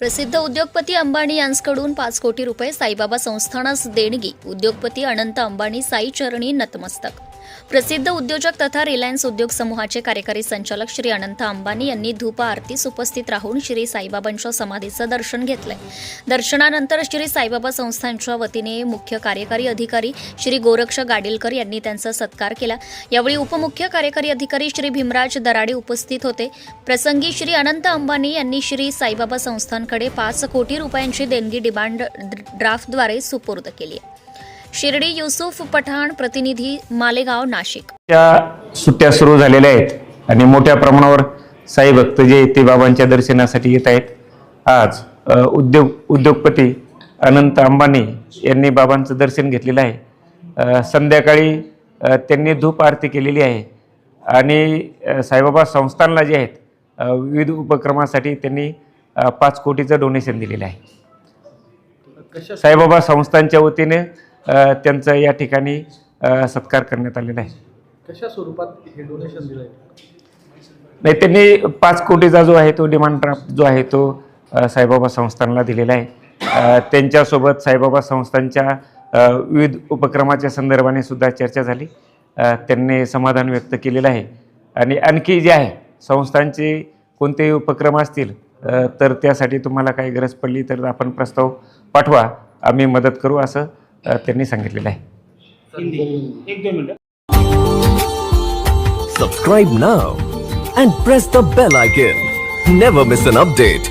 प्रसिद्ध उद्योगपती अंबानी यांच्याकडून पाच कोटी रुपये साईबाबा संस्थानास देणगी. उद्योगपती अनंत अंबानी साई चरणी नतमस्तक. प्रसिद्ध उद्योजक तथा रिलायन्स उद्योग समूहाचे कार्यकारी संचालक श्री अनंत अंबानी यांनी धूप आरतीस उपस्थित राहून श्री साईबाबांच्या समाधीचं दर्शन घेतलंय. दर्शनानंतर श्री साईबाबा संस्थांच्या वतीने मुख्य कार्यकारी अधिकारी श्री गोरक्ष गाडीलकर यांनी त्यांचा सत्कार केला. यावेळी उपमुख्य कार्यकारी अधिकारी श्री भीमराज दराडे उपस्थित होते. प्रसंगी श्री अनंत अंबानी यांनी श्री साईबाबा संस्थांकडे पाच कोटी रुपयांची देणगी डिमांड ड्राफ्टद्वारे सुपूर्द केली आहे. शिर्डी युसुफ पठाण प्रतिनिधी मालेगाव नाशिक. त्या सुट्ट्या सुरू झालेल्या आहेत आणि मोठ्या प्रमाणावर साई भक्त जे ते बाबांच्या दर्शनासाठी येत आहेत. आज अ, उद्योग उद्योगपती अनंत अंबानी यांनी बाबांचं दर्शन घेतलेलं आहे. अ, संध्याकाळी अ, त्यांनी धूप आरती केलेली आहे. आणि अ, साईबाबा संस्थानला जे आहेत अ, विविध उपक्रमासाठी त्यांनी अ, पाच कोटीचं डोनेशन दिलेलं आहे. साईबाबा संस्थांच्या वतीने त्यांचा या ठिकाणी सत्कार करण्यात आलेला आहे. कशा स्वरूपात हे डोनेशन दिलंय? नाही त्यांनी पाच कोटीचा जो आहे तो डिमांड ड्राफ्ट जो आहे तो साईबाबा संस्थानला दिलेला आहे. त्यांच्यासोबत साईबाबा संस्थांच्या विविध उपक्रमाच्या संदर्भाने सुद्धा चर्चा झाली. त्यांनी समाधान व्यक्त केलेलं आहे. आणि आणखी जे आहे संस्थांचे कोणतेही उपक्रम असतील तर त्यासाठी तुम्हाला काही गरज पडली तर आपण प्रस्ताव पाठवा. आम्ही मदत करू असं अ, त्यांनी सांगितलेलं आहे Subscribe now and press the bell icon. Never miss an update.